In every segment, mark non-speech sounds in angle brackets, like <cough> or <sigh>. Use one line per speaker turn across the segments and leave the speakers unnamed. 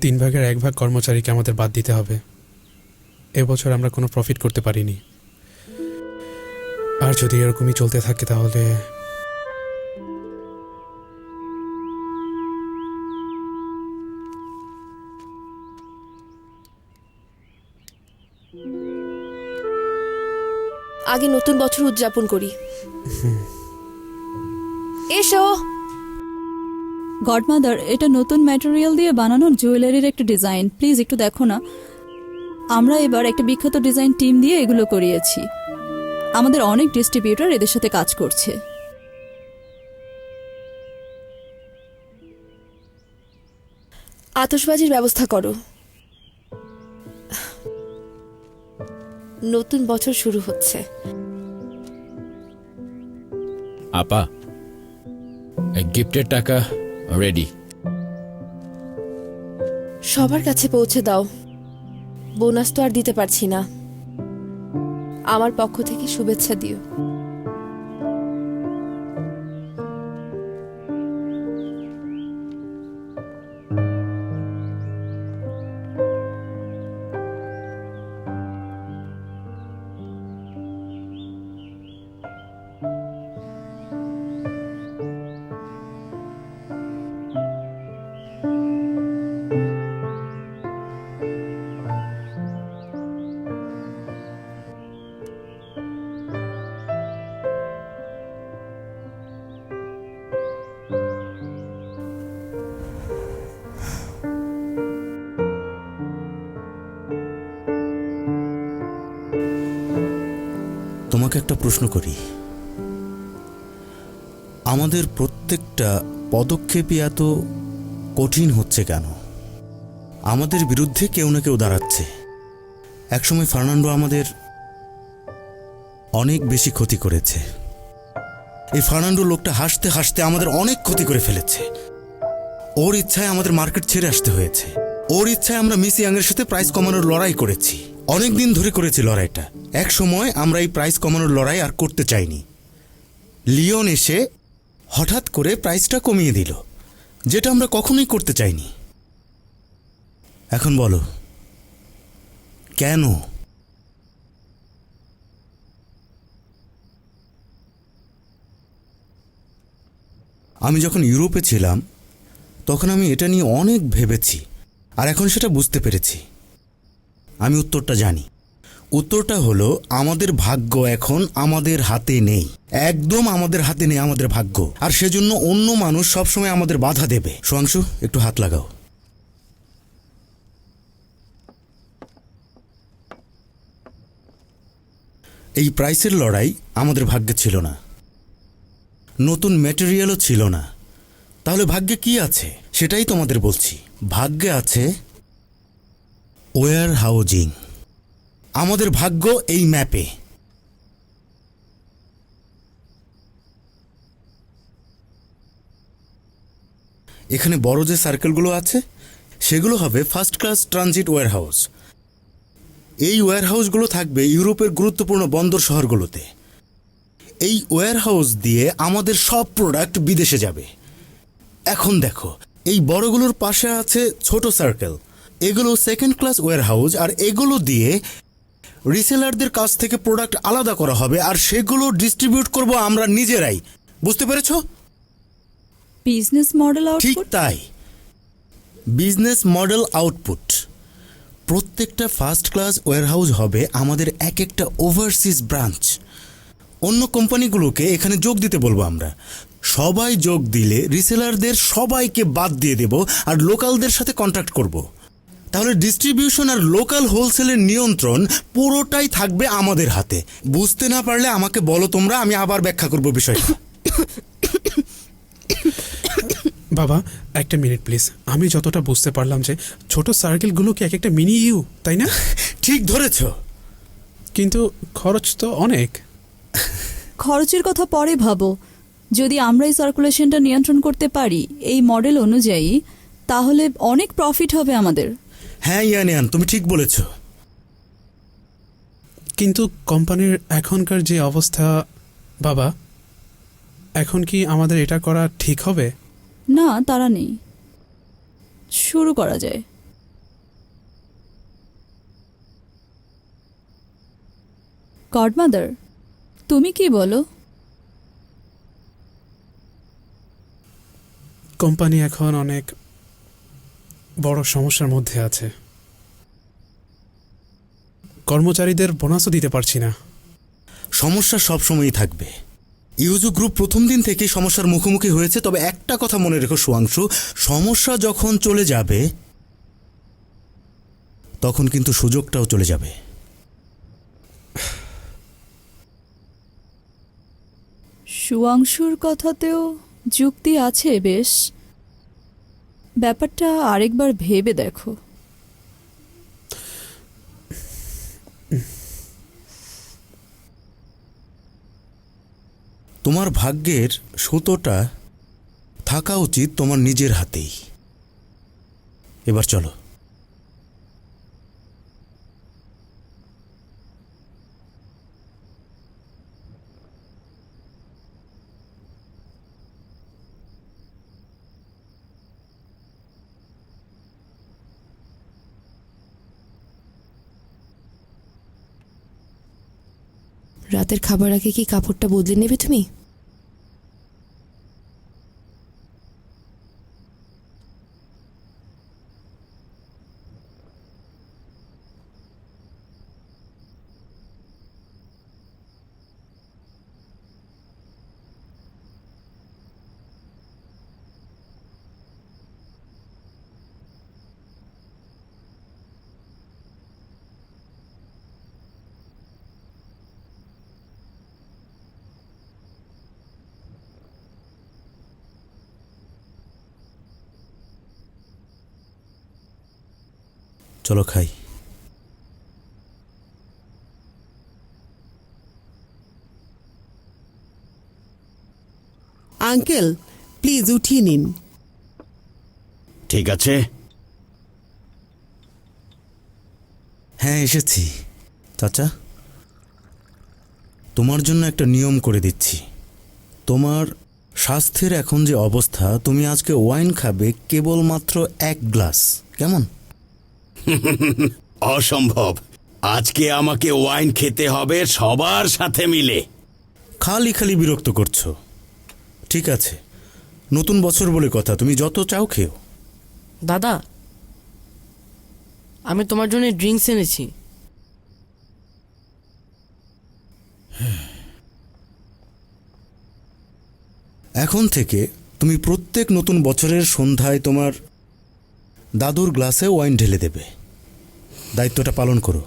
তিন ভাগের এক ভাগ কর্মচারীকে আমাদের বাদ দিতে হবে। এবছর আমরা কোনো প্রফিট করতে পারিনি। আর যদি এরকমই চলতে থাকে তাহলে
আগে নতুন বছর উদযাপন করি। এসো।
গডমাদার এটা নতুন ম্যাটেরিয়াল দিয়ে বানানো জুয়েলারির একটা ডিজাইন প্লিজ একটু দেখো না। আমরা এবার একটা বিখ্যাত ডিজাইন টিম দিয়ে এগুলো করিয়েছি। আমাদের অনেক ডিস্ট্রিবিউটর এদের সাথে কাজ করছে।
আতশবাজির ব্যবস্থা করো। নতুন বছর শুরু হচ্ছে।
আপা গিফটের টাকা রেডি
সবার কাছে পৌঁছে দাও। বোনাস তো আর দিতে পারছি না। আমার পক্ষ থেকে শুভেচ্ছা দিও।
তোমাকে একটা প্রশ্ন করি। আমাদের প্রত্যেকটা পদক্ষেপই এত কঠিন হচ্ছে কেন? আমাদের বিরুদ্ধে কেউ না কেউ দাঁড়াচ্ছে। একসময় ফার্নান্ডো আমাদের অনেক বেশি ক্ষতি করেছে। এই ফার্নান্ডো লোকটা হাসতে হাসতে আমাদের অনেক ক্ষতি করে ফেলেছে। ওর ইচ্ছায় আমাদের মার্কেট ছেড়ে আসতে হয়েছে। ওর ইচ্ছায় আমরা মিস ইয়াংয়ের সাথে প্রাইস কমানোর লড়াই করেছি। অনেক দিন ধরে করেছি লড়াইটা। এক সময় আমরা এই প্রাইস কমানোর লড়াই আর করতে চাইনি। লিওন এসে হঠাৎ করে প্রাইসটা কমিয়ে দিল, যেটা আমরা কখনোই করতে চাইনি। এখন বলো, কেন? আমি যখন ইউরোপে ছিলাম, তখন আমি এটা নিয়ে অনেক ভেবেছি, আর এখন সেটা বুঝতে পেরেছি। আমি উত্তরটা জানি। উত্তরটা হলো, আমাদের ভাগ্য এখন আমাদের হাতে নেই। একদম আমাদের হাতে নেই আমাদের ভাগ্য। আর সেজন্য অন্য মানুষ সবসময় আমাদের বাধা দেবে। সোয়াংশু একটু হাত লাগাও। এই প্রাইসের লড়াই আমাদের ভাগ্যে ছিল না। নতুন ম্যাটেরিয়ালও ছিল না। তাহলে ভাগ্যে কি আছে? সেটাই তোমাদের বলছি। ভাগ্যে আছে ওয়ার হাউজিং আমাদের ভাগ্য এই ম্যাপে। এখানে বড় যে সার্কেলগুলো আছে, সেগুলো হবে ফার্স্ট ক্লাস ট্রানজিট ওয়্যারহাউস এই ওয়ারহাউসগুলো থাকবে ইউরোপের গুরুত্বপূর্ণ বন্দর শহরগুলোতে। এই ওয়ারহাউস দিয়ে আমাদের সব প্রোডাক্ট বিদেশে যাবে। এখন দেখো, এই বড়গুলোর পাশে আছে ছোট সার্কেল এগুলো সেকেন্ড ক্লাস ওয়ারহাউস আর এগুলো দিয়ে রিসেলারদের কাছ থেকে প্রোডাক্ট আলাদা করা হবে আর সেগুলো ডিস্ট্রিবিউট করব আমরা নিজেরাই। বুঝতে পেরেছ?
বিজনেস মডেল
ঠিক তাই। বিজনেস মডেল আউটপুট প্রত্যেকটা ফার্স্ট ক্লাস ওয়্যারহাউস হবে আমাদের এক একটা ওভারসিজ ব্রাঞ্চ অন্য কোম্পানিগুলোকে এখানে যোগ দিতে বলব আমরা। সবাই যোগ দিলে রিসেলারদের সবাইকে বাদ দিয়ে দেব আর লোকালদের সাথে কন্ট্যাক্ট করব। তাহলে ডিস্ট্রিবিউশন আর লোকাল হোলসেলের নিয়ন্ত্রণ পুরোটাই থাকবে আমাদের হাতে। বুঝতে না পারলে আমাকে বলো তোমরা আমি আবার ব্যাখ্যা করব বিষয়টা।
বাবা একটা মিনিট প্লিজ আমি যতটা বুঝতে পারলাম যে ছোট সার্কেলগুলো কি এক একটা মিনি ইউ তাই না?
ঠিক ধরেছ।
কিন্তু খরচ তো অনেক।
খরচের কথা পরে ভাবো। যদি আমরা এই সার্কুলেশনটা নিয়ন্ত্রণ করতে পারি এই মডেল অনুযায়ী তাহলে অনেক প্রফিট হবে আমাদের।
হ্যাঁ ইয়ানিয়ান তুমি ঠিক বলেছ।
কিন্তু কোম্পানির এখনকার যে অবস্থা বাবা এখন কি আমাদের এটা করা ঠিক হবে?
না তারা নেই। শুরু করা যায়। গডমাদার তুমি কি বলো?
কোম্পানি এখন অনেক বড় সমস্যার মধ্যে আছে। কর্মচারীদের বোনাসও দিতে পারছি না।
সমস্যা সবসময়ই থাকবে। ইউজু গ্রুপ প্রথম দিন থেকেই সমস্যার মুখোমুখি হয়েছে তবে একটা কথা মনে রেখো সুয়াংশু সমস্যা যখন চলে যাবে তখন কিন্তু সুযোগটাও চলে যাবে।
সুয়াংশুর কথাতেও যুক্তি আছে বেশ। ব্যাপারটা আরেকবার ভেবে দেখো।
তোমার ভাগ্যের সুতোটা থাকা উচিত তোমার নিজের হাতেই। এবার চলো।
রাতের খাবার আগে কি কাপড়টা বদলে নেবে তুমি?
চলো খাই।
আঙ্কেল প্লিজ উঠিয়ে নিন।
ঠিক আছে।
হ্যাঁ এসেছি। চাচা তোমার জন্য একটা নিয়ম করে দিচ্ছি। তোমার স্বাস্থ্যের এখন যে অবস্থা তুমি আজকে ওয়াইন খাবে কেবলমাত্র এক গ্লাস। কেমন? <laughs>
অসম্ভব। আজকে আমাকে ওয়াইন খেতে হবে সবার সাথে মিলে।
খালি খালি বিরক্ত করছ। ঠিক আছে। নতুন বছর বলে কথা তুমি যত চাও খেও।
দাদা আমি তোমার জন্য ড্রিঙ্কস এনেছি।
এখন থেকে তুমি প্রত্যেক নতুন বছরের সন্ধ্যায় তোমার দাদুর গ্লাসে ওয়াইন ঢেলে দেবে। দায়িত্বটা পালন করো।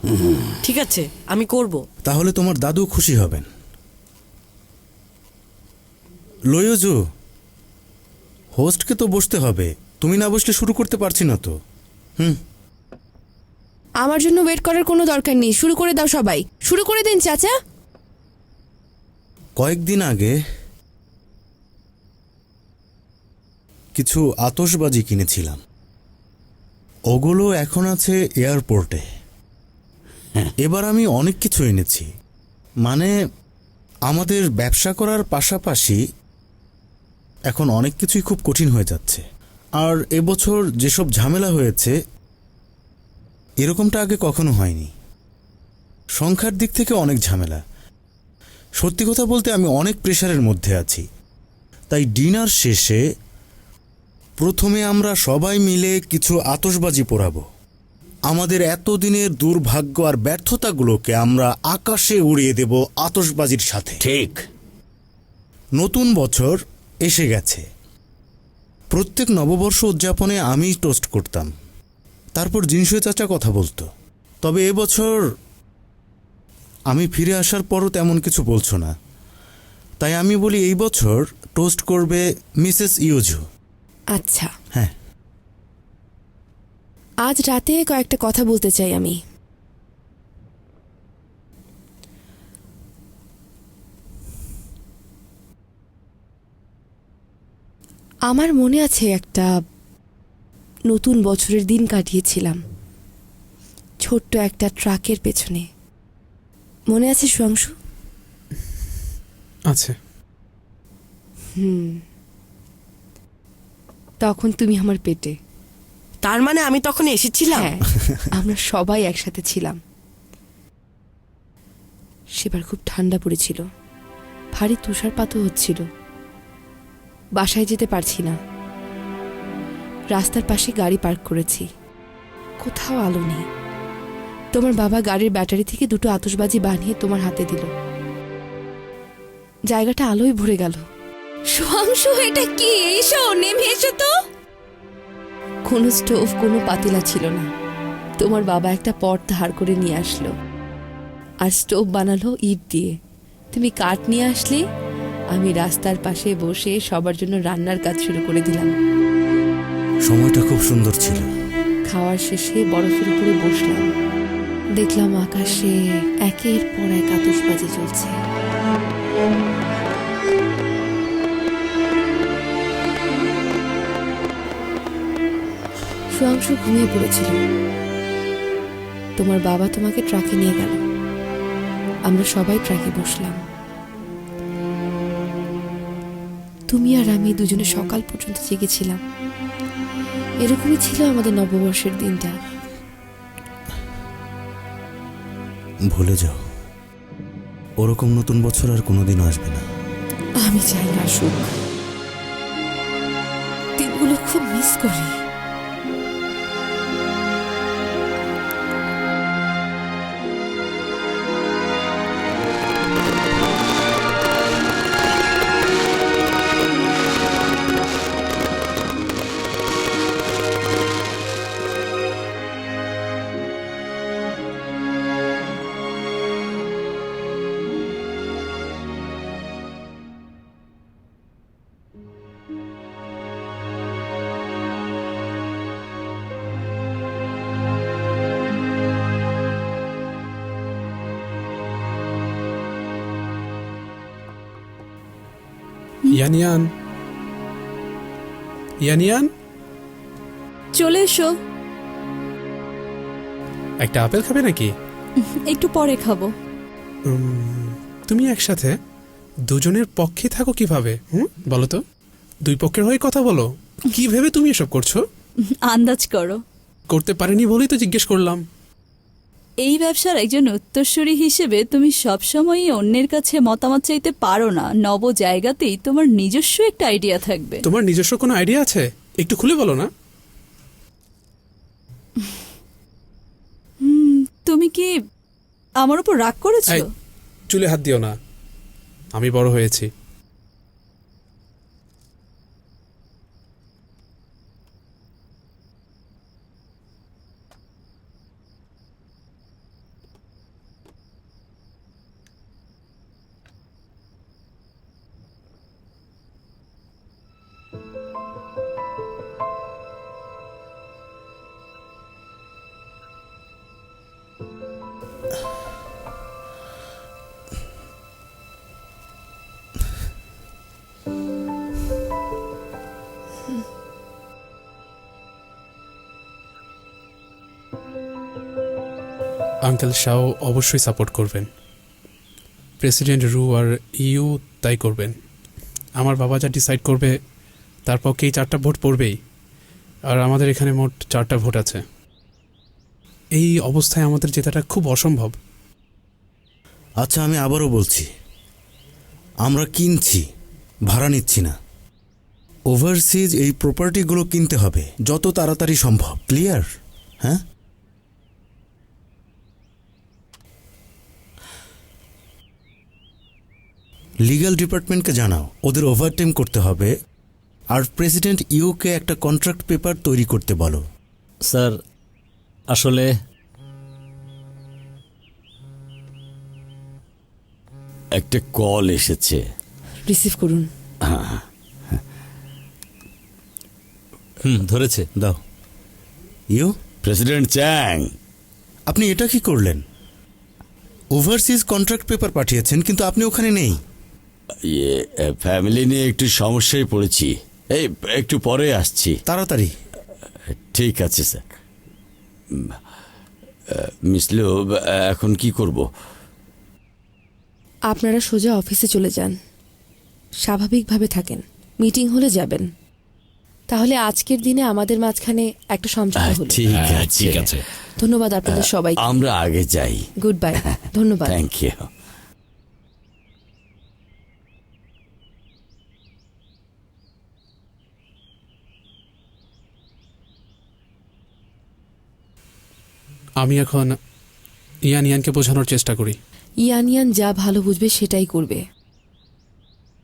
ঠিক আছে আমি করব।
তাহলে তোমার দাদু খুশি হবেন। লয়োজু হোস্টকে তো বসতে হবে। তুমি না বসলে শুরু করতে পারছি না তো। হুম।
আমার জন্য ওয়েট করার কোনো দরকার নেই। শুরু করে দাও সবাই। শুরু করে দিন চাচা।
কয়েকদিন আগে কিছু আতশবাজি কিনেছিলাম। ওগুলো এখন আছে এয়ারপোর্টে। এবার আমি অনেক কিছু এনেছি। মানে আমাদের ব্যবসা করার পাশাপাশি এখন অনেক কিছুই খুব কঠিন হয়ে যাচ্ছে। আর এবছর যেসব ঝামেলা হয়েছে, এরকমটা আগে কখনো হয়নি। সংখ্যার দিক থেকে অনেক ঝামেলা। সত্যি কথা বলতে আমি অনেক প্রেশারের মধ্যে আছি। তাই ডিনার শেষে প্রথমে আমরা সবাই মিলে কিছু আতসবাজি পোড়াবো। আমাদের এতদিনের দুর্ভাগ্য আর ব্যর্থতাগুলোকে আমরা আকাশে উড়িয়ে দেব আতসবাজির সাথে।
ঠিক।
নতুন বছর এসে গেছে। প্রত্যেক নববর্ষ উদযাপনে আমি টোস্ট করতাম। তারপর জিনসুয়ে চাচা কথা বলতো। তবে এবছর আমি ফিরে আসার পরও তেমন কিছু বলছো না। তাই আমি বলি এই বছর টোস্ট করবে মিসেস ইউজু
আচ্ছা।
হ্যাঁ।
আজ রাতে কয়েকটা কথা বলতে চাই আমি। আমার মনে আছে একটা নতুন বছরের দিন কাটিয়েছিলাম। ছোট্ট একটা ট্রাকের পেছনে। মনে আছে সুয়াংশু?
আছে।
হুম। তখন তুমি আমার পেটে।
তার মানে আমি তখন এসেছিলাম?
হ্যাঁ আমরা সবাই একসাথে ছিলাম। সেবার খুব ঠান্ডা পড়েছিল। ভারী তুষারপাতও হচ্ছিল। বাসায় যেতে পারছি না। রাস্তার পাশে গাড়ি পার্ক করেছি। কোথাও আলো নেই। তোমার বাবা গাড়ির ব্যাটারি থেকে দুটো আতশবাজি বানিয়ে তোমার হাতে দিল। জায়গাটা আলোয় ভরে গেল। সোহাংশু এটা কি? এসো নেমে এসো তো। কোনো স্টোভ কোনো পাতিলা ছিল না। তোমার বাবা একটা পট ধার করে নিয়ে আসলো। আর স্টোভ বানালো ইট দিয়ে। তুমি কাঠ নিয়ে আসলে আমি রাস্তার পাশে বসে সবার জন্য রান্নার কাজ শুরু করে দিলাম।
সময়টা খুব সুন্দর ছিল।
খাওয়ার শেষে বরফের উপরে বসলাম। দেখলাম আকাশে একের পর এক আতশবাজি চলছে সুয়াংশু ঘুমিয়ে পড়েছিল। তোমার বাবা তোমাকে ট্রাকে নিয়ে গেল। আমরা সবাই ট্রাকে বসলাম। তুমি আর আমি দুজনে সকাল পর্যন্ত জেগেছিলাম। এরকমই ছিল আমাদের নববর্ষের দিনটা।
ভুলে যাও। ওরকম নতুন বছর আর কোনোদিন আসবে না।
আমি চাই না সুখ। দিনগুলো খুব মিস করি।
ইয়ানিয়ান ইয়ানিয়ান
চলে এসো।
একটা আপেল খাবে নাকি?
একটু পরে খাব।
তুমি একসাথে দুজনের পক্ষে থাকো কীভাবে হুম? বলো তো। দুই পক্ষের হয়ে কথা বলো। কি ভেবে তুমি এসব করছ?
আন্দাজ করো।
করতে পারিনি বলেই তো জিজ্ঞেস করলাম।
এই ব্যবসার একজন উত্তরসূরি হিসেবে তুমি সবসময়ই অন্যের কাছে মতামত চাইতে পারো না। নব জায়গাতেই তোমার নিজস্ব একটা আইডিয়া থাকবে।
তোমার নিজস্ব কোনো আইডিয়া আছে? একটু খুলে বলো না।
তুমি কি আমার উপর রাগ করেছ?
এই, চুলে হাত দিও না। আমি বড় হয়েছি। আঙ্কেল শাও অবশ্যই সাপোর্ট করবেন। প্রেসিডেন্ট রু আর ইউ তাই করবেন। আমার বাবা যা ডিসাইড করবে, তার পক্ষে এই চারটা ভোট পড়বেই। আর আমাদের এখানে মোট চারটা ভোট আছে। এই অবস্থায় আমাদের জেতাটা খুব অসম্ভব।
আচ্ছা আমি আবারও বলছি। আমরা কিনছি, ভাড়া নিচ্ছি না। ওভারসিজ এই প্রপার্টিগুলো কিনতে হবে, যত তাড়াতাড়ি সম্ভব। ক্লিয়ার? হ্যাঁ? লিগ্যাল ডিপার্টমেন্টকে জানাও। ওদের ওভারটাইম করতে হবে। আর প্রেসিডেন্ট ইউকে একটা কন্ট্রাক্ট পেপার তৈরি করতে বলো।
স্যার আসলে
একটা কল এসেছে।
রিসিভ করুন।
হুম ধরেছে
দাও। ইউ
প্রেসিডেন্ট চ্যাং
আপনি এটা কি করলেন? ওভারসিজ কন্ট্রাক্ট পেপার পাঠিয়েছেন কিন্তু আপনি ওখানে নেই।
ইয়ে ফ্যামিলি নিয়ে একটু সমস্যায় পড়েছি। এই একটু পরে আসছি।
তাড়াতাড়ি।
ঠিক আছে স্যার। উম, আহ, মিস লিও এখন কি করব?
আপনারা সোজা অফিসে চলে যান। স্বাভাবিকভাবে থাকেন। মিটিং হলে যাবেন। তাহলে আজকের দিনে আমাদের মাঝখানে একটা সমঝোতা হলো।
ঠিক
হ্যাঁ,
আছে।
ঠিক আছে।
ধন্যবাদ আপনাদের সবাই
আমরা আগে যাই।
গুড বাই ধন্যবাদ।
থ্যাংক ইউ
আমি এখন ইয়ান ইয়ানকে বোঝানোর চেষ্টা করি।
ইয়ান ইয়ান যা ভালো বুঝবে সেটাই করবে।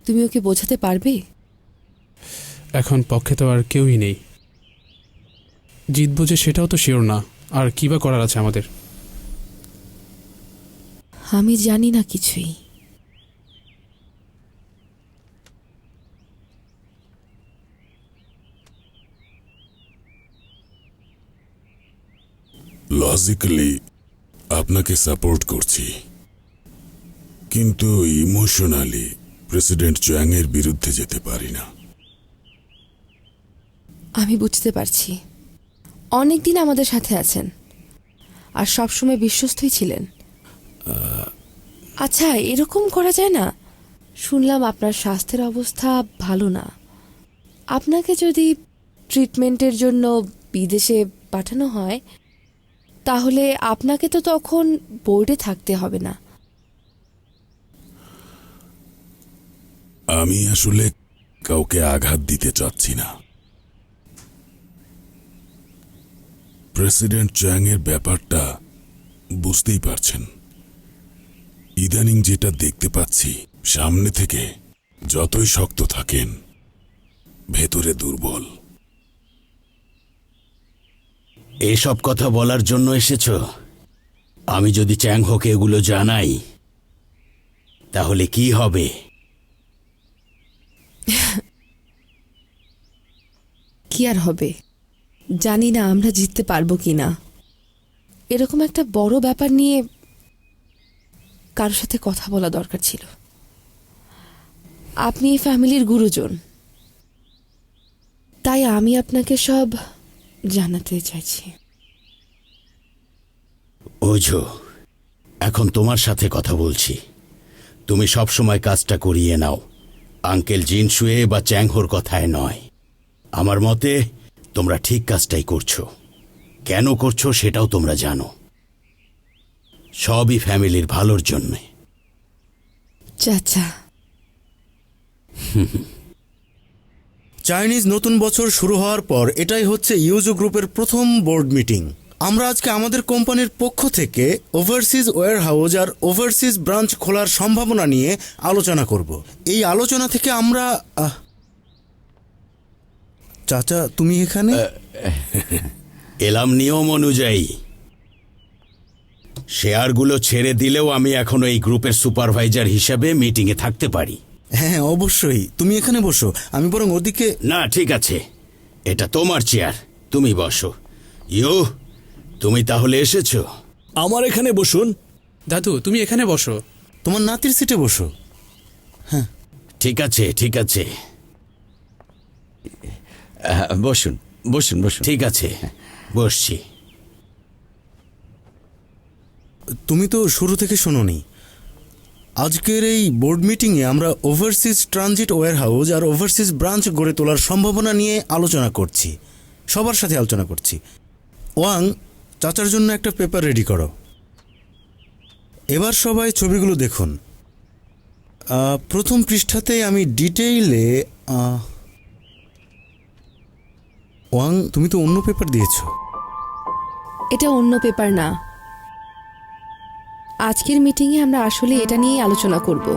তুমি ওকে বোঝাতে পারবে?
এখন পক্ষে তো আর কেউই নেই। জিতবো যে সেটাও তো শিওর না। আর কী বা করার আছে আমাদের?
আমি জানি না কিছুই।
লজিক্যালি আপনাকে সাপোর্ট করছি। কিন্তু ইমোশনালি প্রেসিডেন্ট চ্যাংয়ের বিরুদ্ধে যেতে পারি না।
আমি বুঝতে পারছি। অনেক দিন আমাদের সাথে আছেন। আর সবসময় বিশ্বস্তই ছিলেন। আচ্ছা এরকম করা যায় না। শুনলাম আপনার স্বাস্থ্যের অবস্থা ভালো না। আপনাকে যদি ট্রিটমেন্টের জন্য বিদেশে পাঠানো হয় তাহলে আপনাকে তো তখন বোর্ডে থাকতে হবে না।
আমি আসলে কাউকে আঘাত দিতে চাচ্ছি না। প্রেসিডেন্ট চ্যাংয়ের ব্যাপারটা বুঝতেই পারছেন। ইদানিং যেটা দেখতে পাচ্ছি, সামনে থেকে যতই শক্ত থাকেন, ভেতরে দুর্বল।
এসব কথা বলার জন্য এসেছ? আমি যদি চ্যাং হোকে এগুলো জানাই, তাহলে কি হবে? <laughs>
কি আর হবে? জানি না আমরা জিততে পারব কি না এরকম একটা বড় ব্যাপার নিয়ে কারোর সাথে কথা বলা দরকার ছিল। আপনি এই ফ্যামিলির গুরুজন। তাই আমি আপনাকে সব জানাতে চাইছি।
ওঝো এখন তোমার সাথে কথা বলছি। তুমি সব সময় কাজটা করিয়ে নাও। আঙ্কেল জিনসুয়ে বা চ্যাংহোর কথায় নয়। আমার মতে তোমরা ঠিক কাজটাই করছ। কেন করছ সেটাও তোমরা জানো। সবই ফ্যামিলির ভালোর জন্যে।
চাচা। <laughs>
চাইনিজ নতুন বছর শুরু হওয়ার পর এটাই হচ্ছে ইউজো গ্রুপের প্রথম বোর্ড মিটিং। আমরা আজকে আমাদের কোম্পানির পক্ষ থেকে ওভারসিজ ওয়্যার হাউস আর ওভারসিজ ব্রাঞ্চ খোলার সম্ভাবনা নিয়ে আলোচনা করব। এই আলোচনা থেকে আমরা চাচা, তুমি এখানে?
এলাম নিয়ম অনুযায়ী। শেয়ারগুলো ছেড়ে দিলেও আমি এখনও এই গ্রুপের সুপারভাইজার হিসেবে মিটিংয়ে থাকতে পারি।
হ্যাঁ অবশ্যই। তুমি এখানে বসো। আমি বরং ওদিকে
না ঠিক আছে। এটা তোমার চেয়ার। তুমি বসো। ইউ তুমি তাহলে এসেছ।
আমার এখানে বসুন।
দাদু তুমি এখানে বসো।
তোমার নাতির সিটে বসো। হ্যাঁ।
ঠিক আছে ঠিক আছে। বসুন বসুন বসুন। ঠিক আছে বসছি।
তুমি তো শুরু থেকে শোনোনি। আজকের এই বোর্ড মিটিংয়ে আমরা ওভারসিজ ট্রানজিট ওয়্যারহাউস আর ওভারসিজ ব্রাঞ্চ গড়ে তোলার সম্ভাবনা নিয়ে আলোচনা করছি। সবার সাথে আলোচনা করছি। ওয়াং, চাচার জন্য একটা পেপার রেডি করো। এবার সবাই ছবিগুলো দেখুন। প্রথম পৃষ্ঠাতে আমি ডিটেইলে ওয়াং, তুমি তো অন্য পেপার দিয়েছ।
এটা অন্য পেপার না। আজকের মিটিংয়ে আমরা আসলে এটা নিয়েই আলোচনা করব।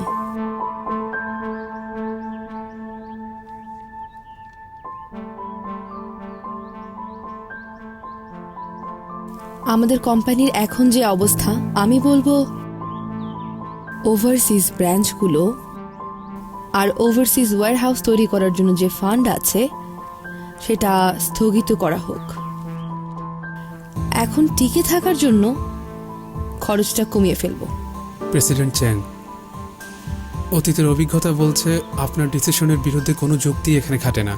আমাদের কোম্পানির এখন যে অবস্থা, আমি বলব ওভারসিজ ব্রাঞ্চগুলো আর ওভারসিজ ওয়্যারহাউস তৈরি করার জন্য যে ফান্ড আছে, সেটা স্থগিত করা হোক। এখন টিকে থাকার জন্য খরচটা কমিয়ে ফেলব।
প্রেসিডেন্ট চ্যাং অতীতের অভিজ্ঞতা বলছে আপনার ডিসিশনের বিরুদ্ধে কোনো যুক্তি এখানে খাটে না।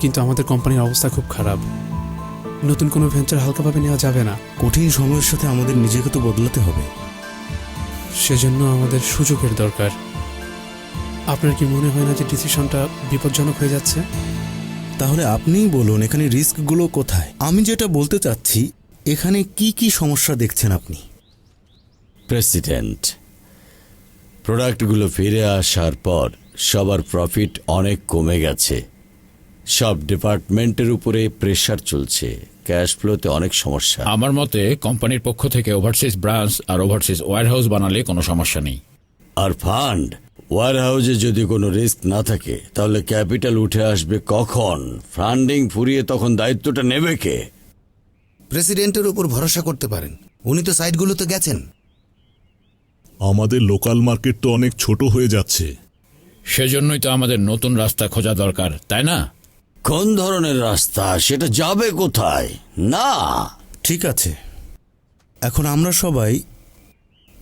কিন্তু আমাদের কোম্পানির অবস্থা খুব খারাপ। নতুন কোনো ভেঞ্চার হালকাভাবে নেওয়া যাবে না।
কঠিন সময়ের সাথে আমাদের নিজেকে তো বদলাতে হবে।
সেজন্য আমাদের সুযোগের দরকার। আপনার কি মনে হয় না যে ডিসিশনটা বিপজ্জনক হয়ে যাচ্ছে?
তাহলে আপনিই বলুন এখানে রিস্কগুলো কোথায়? আমি যেটা বলতে চাচ্ছি এখানে কি কি সমস্যা দেখছেন আপনি?
প্রেসিডেন্ট প্রোডাক্টগুলো ফিরে আসার পর সবার প্রফিট অনেক কমে গেছে। সব ডিপার্টমেন্টের উপরে প্রেশার চলছে। ক্যাশ ফ্লোতে অনেক সমস্যা।
আমার মতে কোম্পানির পক্ষ থেকে ওভারসিজ ব্রাঞ্চ আর ওভারসিজ ওয়্যারহাউস বানালে কোনো সমস্যা নেই।
আর ফান্ড ওয়ার হাউসে যদি কোনো রিস্ক না থাকে তাহলে ক্যাপিটাল উঠে আসবে কখন? ফান্ডিং ফুরিয়ে তখন দায়িত্বটা নেবে কে?
প্রেসিডেন্টের উপর ভরসা করতে পারেন। উনি তো সাইটগুলোতে গেছেন।
আমাদের লোকাল মার্কেট তো অনেক ছোট হয়ে যাচ্ছে।
সেজন্যই তো আমাদের নতুন রাস্তা খোঁজা দরকার তাই না?
কোন ধরনের রাস্তা? সেটা যাবে কোথায়? না।
ঠিক আছে। এখন আমরা সবাই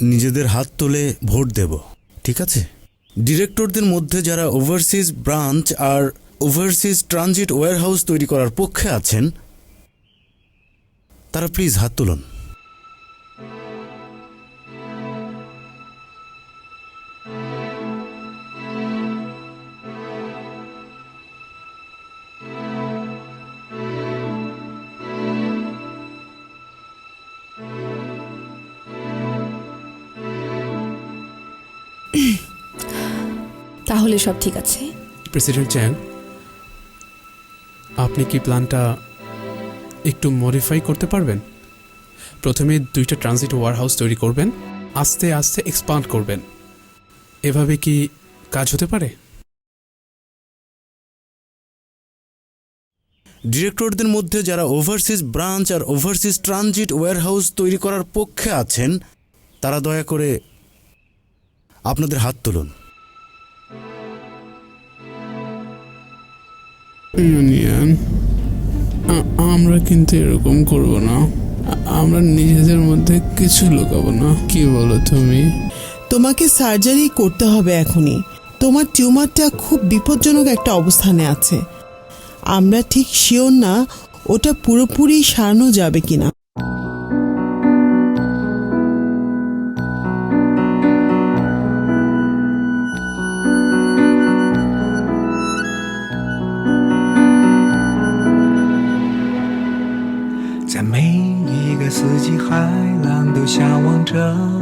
নিজেদের হাত তুলে ভোট দেব ঠিক আছে? ডিরেক্টরদের মধ্যে যারা ওভারসিজ ব্রাঞ্চ আর ওভারসিজ ট্রানজিট ওয়্যারহাউস তৈরি করার পক্ষে আছেন তারা প্লিজ হাত তুলুন।
তাহলে সব ঠিক আছে।
প্রেসিডেন্ট চ্যাং আপনি কি প্ল্যানটা একটু মডিফাই করতে পারবেন? প্রথমে দুইটা ট্রানজিট ওয়ারহাউস তৈরি করবেন আস্তে আস্তে এক্সপান্ড করবেন। এভাবে কি কাজ হতে পারে?
ডিরেক্টরদের মধ্যে যারা ওভারসিজ ব্রাঞ্চ আর ওভারসিজ ট্রানজিট ওয়্যারহাউস তৈরি করার পক্ষে আছেন তারা দয়া করে আপনাদের হাত তুলুন।
ইউনিয়ন। আমরা কিন্তু এরকম করব না। আমরা নিজেদের মধ্যে কিছু লুকাবো না। কি বলো তুমি?
তোমাকে সার্জারি করতে হবে এখনই। তোমার টিউমারটা খুব বিপজ্জনক একটা অবস্থানে আছে। আমরা ঠিক শিওর না, ওটা পুরোপুরি সারানো যাবে কিনা।
着